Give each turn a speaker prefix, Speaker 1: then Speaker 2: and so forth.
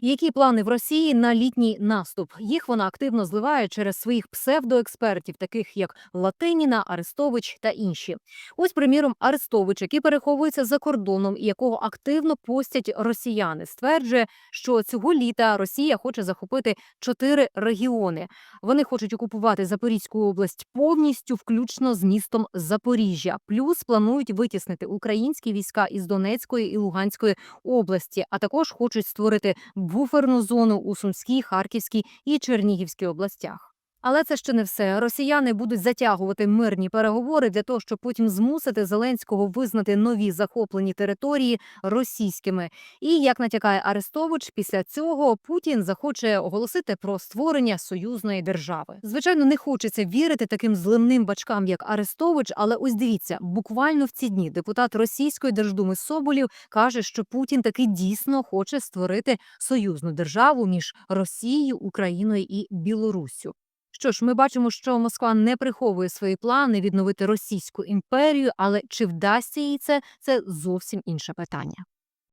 Speaker 1: Які плани в Росії на літній наступ? Їх вона активно зливає через своїх псевдоекспертів, таких як Латиніна, Арестович та інші. Ось, приміром, Арестович, який переховується за кордоном і якого активно постять росіяни, стверджує, що цього літа Росія хоче захопити чотири регіони. Вони хочуть окупувати Запорізьку область повністю, включно з містом Запоріжжя. Плюс планують витіснити українські війська із Донецької і Луганської області, а також хочуть створити буферну зону у Сумській, Харківській і Чернігівській областях. Але це ще не все. Росіяни будуть затягувати мирні переговори для того, щоб потім змусити Зеленського визнати нові захоплені території російськими. І як натякає Арестович, після цього Путін захоче оголосити про створення союзної держави. Звичайно, не хочеться вірити таким зливним бачкам, як Арестович, але ось дивіться, буквально в ці дні депутат російської держдуми Соболів каже, що Путін таки дійсно хоче створити союзну державу між Росією, Україною і Білоруссю. Що ж, ми бачимо, що Москва не приховує свої плани відновити Російську імперію, але чи вдасться їй це, це зовсім інше питання.